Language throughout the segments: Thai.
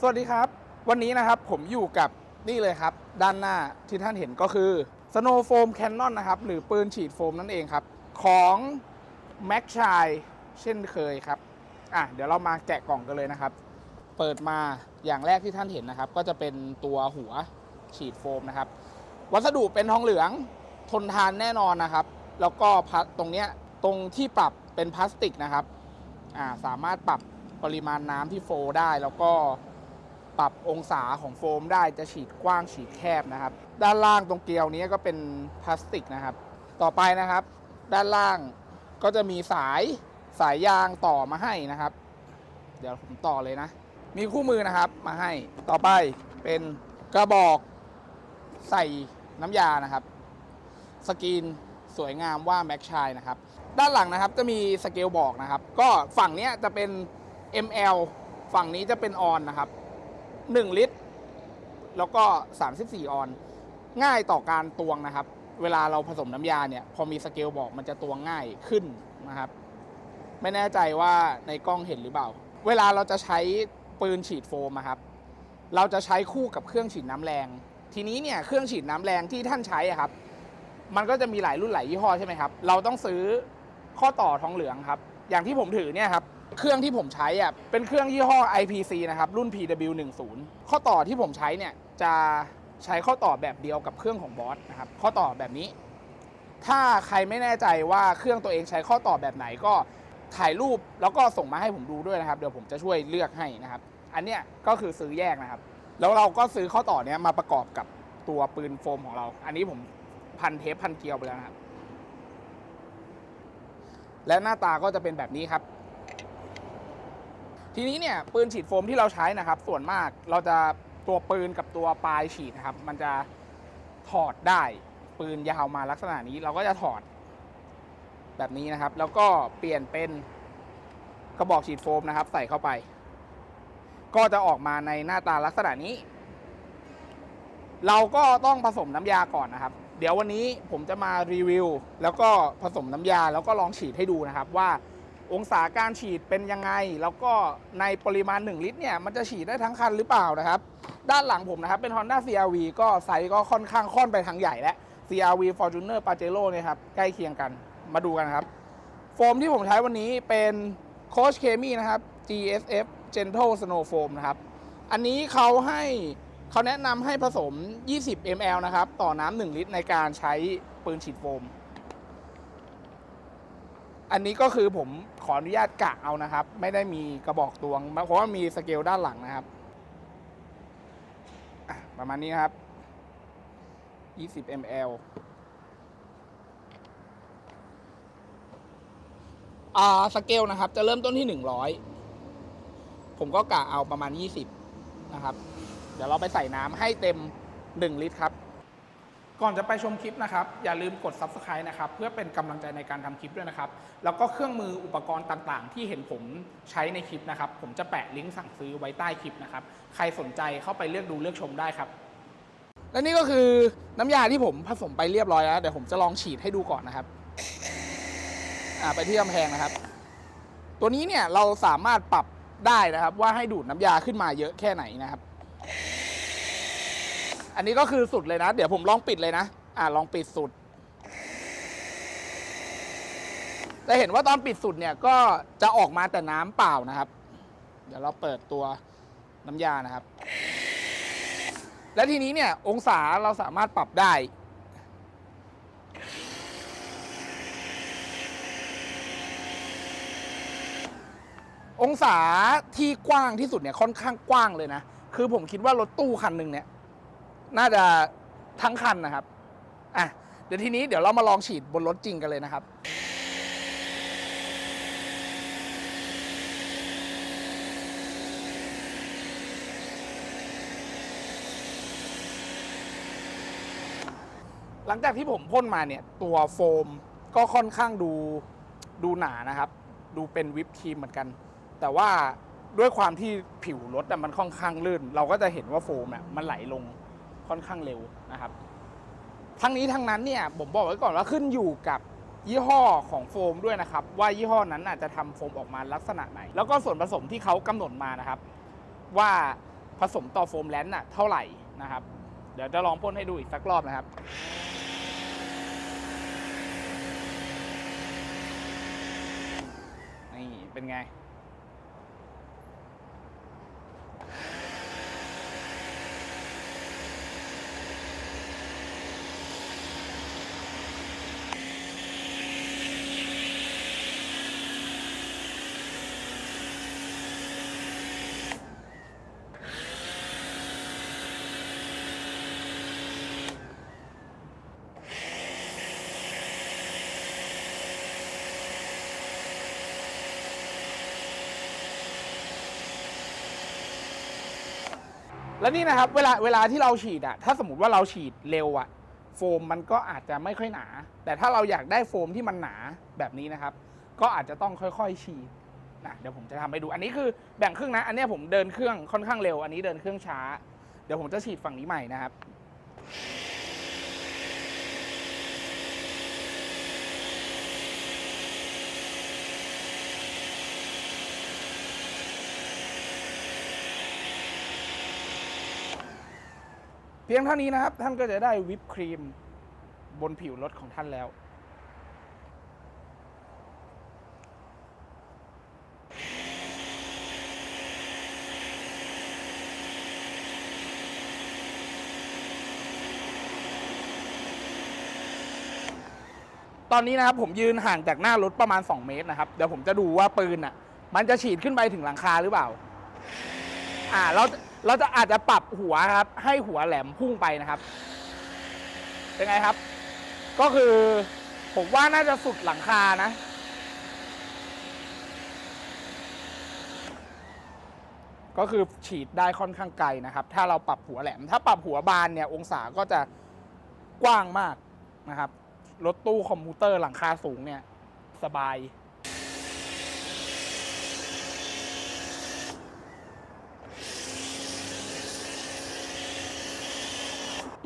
สวัสดีครับ วันนี้นะครับผมอยู่กับนี่เลยครับ ด้านหน้าที่ท่านเห็นก็คือ Snow Foam Cannon นะครับ หรือปืนฉีดโฟมนั่นเองครับ ของ m a c s h i เช่นเคยครับอะเดี๋ยวเรามาแกะกล่องกันเลยนะครับ เปิดมาอย่างแรกที่ท่านเห็นนะครับ ก็จะเป็นตัวหัวฉีดโฟมนะครับ วัสดุเป็นทองเหลืองทนทานแน่นอนนะครับ แล้วก็พัดตรงเนี้ยตรงที่ปรับเป็นพลาสติกนะครับอ่าสามารถปรับปริมาณน้ำที่โฟได้ แล้วก็ ปรับองศาของโฟมได้จะฉีดกว้างฉีดแคบนะครับ ด้านล่างตรงเกลียวนี้ก็เป็นพลาสติกนะครับ ต่อไปนะครับ ด้านล่างก็จะมีสายสายยางต่อมาให้นะครับ เดี๋ยวผมต่อเลยนะ มีคู่มือนะครับมาให้ต่อไปเป็นกระบอกใส่น้ำยานะครับ สกรีนสวยงามว่าแม็กชายนะครับ ด้านหลังนะครับจะมีสเกลบอกนะครับ ก็ฝั่งนี้จะเป็น ml ฝั่งนี้จะเป็นออนนะครับ 1 ลิตร แล้วก็ 34 ออน ง่ายต่อการตวงนะครับ เวลาเราผสมน้ำยาเนี่ย พอมีสเกลบอกมันจะตวงง่ายขึ้นนะครับ ไม่แน่ใจว่าในกล้องเห็นหรือเปล่า เวลาเราจะใช้ปืนฉีดโฟมครับ เราจะใช้คู่กับเครื่องฉีดน้ำแรง ทีนี้เนี่ยเครื่องฉีดน้ำแรงที่ท่านใช้ครับ มันก็จะมีหลายรุ่นหลายยี่ห้อใช่ไหมครับ เราต้องซื้อข้อต่อทองเหลืองครับ อย่างที่ผมถือเนี่ยครับ เครื่องที่ผมใช้อะเป็นเครื่องยี่ห้อ IPC นะครับ รุ่น PW10 ข้อต่อที่ผมใช้เนี่ยจะใช้ข้อต่อแบบเดียวกับเครื่องของบอสนะครับ ข้อต่อแบบนี้ ถ้าใครไม่แน่ใจว่าเครื่องตัวเองใช้ข้อต่อแบบไหนก็ถ่ายรูปแล้วก็ส่งมาให้ผมดูด้วยนะครับ เดี๋ยวผมจะช่วยเลือกให้นะครับ อันเนี้ยก็คือซื้อแยกนะครับ แล้วเราก็ซื้อข้อต่อเนี้ยมาประกอบกับตัวปืนโฟมของเรา อันนี้ผมพันเทปพันเกลียวไปแล้วนะครับ และหน้าตาก็จะเป็นแบบนี้ครับ ทีนี้เนี่ยปืนฉีดโฟมที่เราใช้นะครับ ส่วนมากเราจะตัวปืนกับตัวปลายฉีดนะครับ มันจะถอดได้ปืนยาวมาลักษณะนี้เราก็จะถอดแบบนี้นะครับ แล้วก็เปลี่ยนเป็นกระบอกฉีดโฟมนะครับ ใส่เข้าไป ก็จะออกมาในหน้าตาลักษณะนี้ เราก็ต้องผสมน้ำยาก่อนนะครับ เดี๋ยววันนี้ผมจะมารีวิว แล้วก็ผสมน้ำยาแล้วก็ลองฉีดให้ดูนะครับว่า องศาการฉีดเป็นยังไง แล้วก็ในปริมาณ 1 ลิตรเนี่ยมันจะฉีดได้ทั้งคันหรือเปล่านะครับ ด้านหลังผมนะครับเป็น Honda CRV ก็ไซส์ก็ค่อนข้างค่อนไปทางใหญ่และ CRV Fortuner Pajero เนี่ยครับใกล้เคียงกันมาดูกันครับ โฟมที่ผมใช้วันนี้เป็น Coach Chemi นะครับ GSF Gentle Snow Foam นะครับ อันนี้เขาให้เขาแนะนำให้ผสม 20 ml นะครับ ต่อน้ำ1ลิตรในการใช้ปืนฉีดโฟม อันนี้ก็คือผมขออนุญาตกะเอานะครับ ไม่ได้มีกระบอกตวง เพราะว่ามีสเกลด้านหลังนะครับประมาณนี้นะครับ 20 ml อ่าสเกลนะครับ จะเริ่มต้นที่ 100 ผมก็กะเอาประมาณ 20 นะครับ เดี๋ยวเราไปใส่น้ำให้เต็ม 1 ลิตรครับ ก่อนจะไปชมคลิปนะครับ อย่าลืมกด Subscribe นะครับ เพื่อเป็นกำลังใจในการทำคลิปด้วยนะครับ แล้วก็เครื่องมืออุปกรณ์ต่างๆ ที่เห็นผมใช้ในคลิปนะครับ ผมจะแปะลิงก์สั่งซื้อไว้ใต้คลิปนะครับ ใครสนใจเข้าไปเลือกดูเลือกชมได้ครับ และนี่ก็คือน้ำยาที่ผมผสมไปเรียบร้อยแล้ว เดี๋ยวผมจะลองฉีดให้ดูก่อนนะครับอ่าไปที่กำแพงนะครับ ตัวนี้เนี่ยเราสามารถปรับได้นะครับ ว่าให้ดูดน้ำยาขึ้นมาเยอะแค่ไหนนะครับ อันนี้ก็คือสุดเลยนะ เดี๋ยวผมลองปิดเลยนะ อ่าลองปิดสุดจะเห็นว่าตอนปิดสุดเนี่ยก็จะออกมาแต่น้ำเปล่านะครับ เดี๋ยวเราเปิดตัวน้ำยานะครับ และทีนี้เนี่ยองศาเราสามารถปรับได้ องศาที่กว้างที่สุดเนี่ยค่อนข้างกว้างเลยนะ คือผมคิดว่ารถตู้คันหนึ่งเนี่ย น่าจะทั้งคันนะครับอะเดี๋ยวทีนี้เดี๋ยวเรามาลองฉีดบนรถจริงกันเลยนะครับหลังจากที่ผมพ่นมาเนี่ยตัวโฟมก็ค่อนข้างดูดูหนานะครับ ดูเป็นวิปครีมเหมือนกัน แต่ว่าด้วยความที่ผิวรถมันค่อนข้างลื่น เราก็จะเห็นว่าโฟมมันไหลลง ค่อนข้างเร็วนะครับ ทั้งนี้ทั้งนั้นเนี่ยผมบอกไว้ก่อนว่าขึ้นอยู่กับยี่ห้อของโฟมด้วยนะครับ ว่ายี่ห้อนั้นอาจจะทำโฟมออกมาลักษณะไหน แล้วก็ส่วนผสมที่เขากำหนดมานะครับ ว่าผสมต่อโฟมแลนด์น่ะเท่าไหร่นะครับ เดี๋ยวจะลองพ่นให้ดูอีกสักรอบนะครับนี่เป็นไง แล้วนี่นะครับเวลาเวลาที่เราฉีดอะถ้าสมมติว่าเราฉีดเร็วอะโฟมมันก็อาจจะไม่ค่อยหนา แต่ถ้าเราอยากได้โฟมที่มันหนาแบบนี้นะครับ ก็อาจจะต้องค่อยๆฉีดนะเดี๋ยวผมจะทำให้ดูอันนี้คือแบ่งครึ่งนะ อันนี้ผมเดินเครื่องค่อนข้างเร็ว อันนี้เดินเครื่องช้า เดี๋ยวผมจะฉีดฝั่งนี้ใหม่นะครับ เพียงเท่านี้นะครับ ท่านก็จะได้วิปครีมบนผิวรถของท่านแล้ว ตอนนี้นะครับผมยืนห่างจากหน้ารถประมาณ 2 เมตรนะครับ เดี๋ยวผมจะดูว่าปืนอะ มันจะฉีดขึ้นไปถึงหลังคาหรือเปล่า อ่าเรา เราจะอาจจะปรับหัวครับ ให้หัวแหลมพุ่งไปนะครับ เป็นไงครับ ก็คือผมว่าน่าจะสุดหลังคานะ ก็คือฉีดได้ค่อนข้างไกลนะครับ ถ้าเราปรับหัวแหลม ถ้าปรับหัวบานเนี่ยองศาก็จะกว้างมากนะครับ รถตู้คอมพิวเตอร์หลังคาสูงเนี่ย สบาย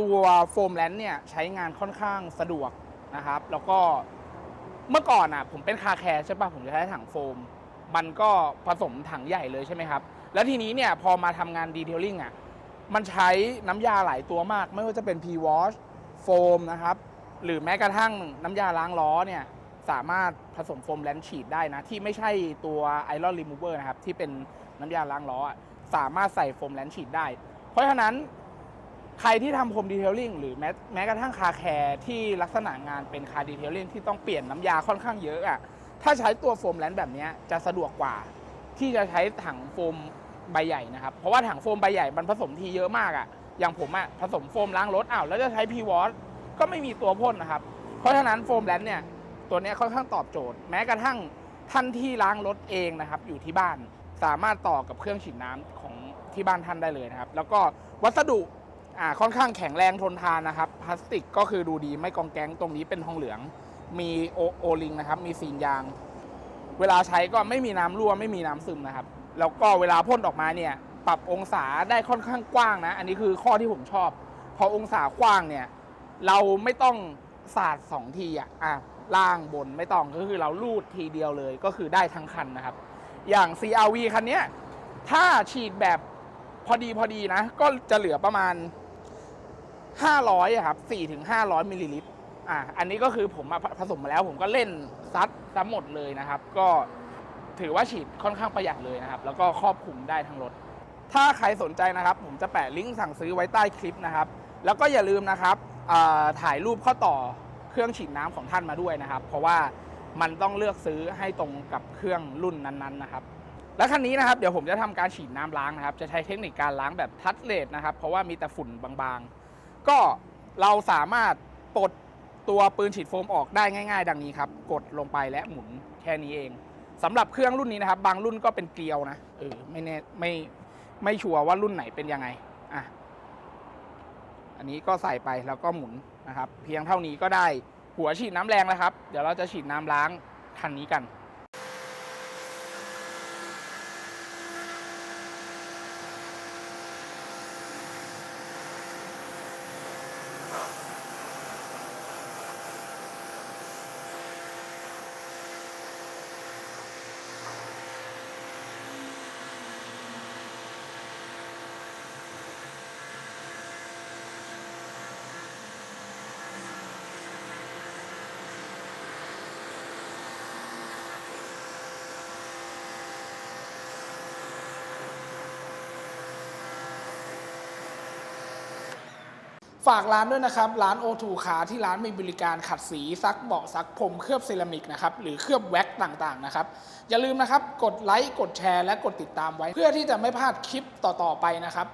ตัวโฟมแลนด์เนี่ยใช้งานค่อนข้างสะดวกนะครับ แล้วก็เมื่อก่อนอะผมเป็นคาแคร์ใช่ปะผมจะใช้ถังโฟม มันก็ผสมถังใหญ่เลยใช่ไหมครับ แล้วทีนี้เนี่ยพอมาทำงานดีเทลลิ่งอะมันใช้น้ำยาหลายตัวมาก ไม่ว่าจะเป็น P-Wash โฟมนะครับ หรือแม้กระทั่งน้ำยาล้างล้อเนี่ยสามารถผสมโฟมแลนด์ฉีดได้นะ ที่ไม่ใช่ตัวไอรอนรีมูเวอร์นะครับ ที่เป็นน้ำยาล้างล้อสามารถใส่โฟมแลนด์ฉีดได้ เพราะฉะนั้น ใครที่ทำโฮมดีเทลลิ่งหรือแม้แม้กระทั่งคาแคร์ที่ลักษณะงานเป็นคาดีเทลลิ่งที่ต้องเปลี่ยนน้ำยาค่อนข้างเยอะอะ่ะถ้าใช้ตัวโฟมแลนด์แบบนี้จะสะดวกกว่า ที่จะใช้ถังโฟมใบใหญ่นะครับ เพราะว่าถังโฟมใบใหญ่มันผสมทีเยอะมากอะ่ะอย่างผมอะ่ะผสมโฟมล้างรถอ้าวแล้วจะใช้พีวอสก็ไม่มีตัวพ่นนะครับ เพราะฉะนั้นโฟมแลนด์เนี่ยตัวนี้ค่อนข้างตอบโจทย์ แม้กระทั่งท่านที่ล้างรถเองนะครับอยู่ที่บ้านสามารถต่อกับเครื่องฉีดน้ำของที่บ้านท่านได้เลยนะครับ แล้วก็วัสดุ อ่าค่อนข้างแข็งแรงทนทานนะครับพลาสติกก็คือดูดีไม่กองแก๊งตรงนี้เป็นทองเหลือง มีโอโอลิงนะครับมีซีนยาง เวลาใช้ก็ไม่มีน้ำรั่วไม่มีน้ำซึมนะครับ แล้วก็เวลาพ่นออกมาเนี่ยปรับองศาได้ค่อนข้างกว้างนะ อันนี้คือข้อที่ผมชอบ พอองศากว้างเนี่ยเราไม่ต้องสาดสองทีอะอะล่างบนไม่ต้องก็คือเราลูดทีเดียวเลยก็คือได้ทั้งคันนะครับ อย่าง CRV คันนี้ถ้าฉีดแบบพอดีพอดีนะ ก็จะเหลือประมาณ 500อะครับ4ถึง500มิลลิลิตรอะอันนี้ก็คือผมมาผสมมาแล้ว ผมก็เล่นซัดซ้ำหมดเลยนะครับ ก็ถือว่าฉีดค่อนข้างประหยัดเลยนะครับ แล้วก็ครอบคลุมได้ทั้งรถ ถ้าใครสนใจนะครับ ผมจะแปะลิงก์สั่งซื้อไว้ใต้คลิปนะครับ แล้วก็อย่าลืมนะครับถ่ายรูปข้อต่อเครื่องฉีดน้ำของท่านมาด้วยนะครับ เพราะว่ามันต้องเลือกซื้อให้ตรงกับเครื่องรุ่นนั้นๆนะครับ และคันนี้นะครับเดี๋ยวผมจะทำการฉีดน้ำล้างนะครับ จะใช้เทคนิคการล้างแบบทัชเลสนะครับ เพราะว่ามีแต่ฝุ่นบางๆ ก็เราสามารถปลดตัวปืนฉีดโฟมออกได้ง่าย ๆ ดังนี้ครับ กดลงไปและหมุนแค่นี้เองสำหรับเครื่องรุ่นนี้นะครับ บางรุ่นก็เป็นเกลียวนะเออไม่แน่ไม่ไม่ชัวร์ว่ารุ่นไหนเป็นยังไงอะอันนี้ก็ใส่ไปแล้วก็หมุนนะครับ เพียงเท่านี้ก็ได้หัวฉีดน้ำแรงแล้วครับ เดี๋ยวเราจะฉีดน้ำล้างคันนี้กันากร้านด้วยนะครับ ร้านโอทูคาที่ร้านมีบริการขัดสีซักเบาะซักผมเคลือบเซรามิกนะครับหรือเคลือบแว็กต่างๆนะครับอย่าลืมนะครับกดไลค์กดแชร์และกดติดตามไว้ เพื่อที่จะไม่พลาดคลิปต่อๆไปนะครับ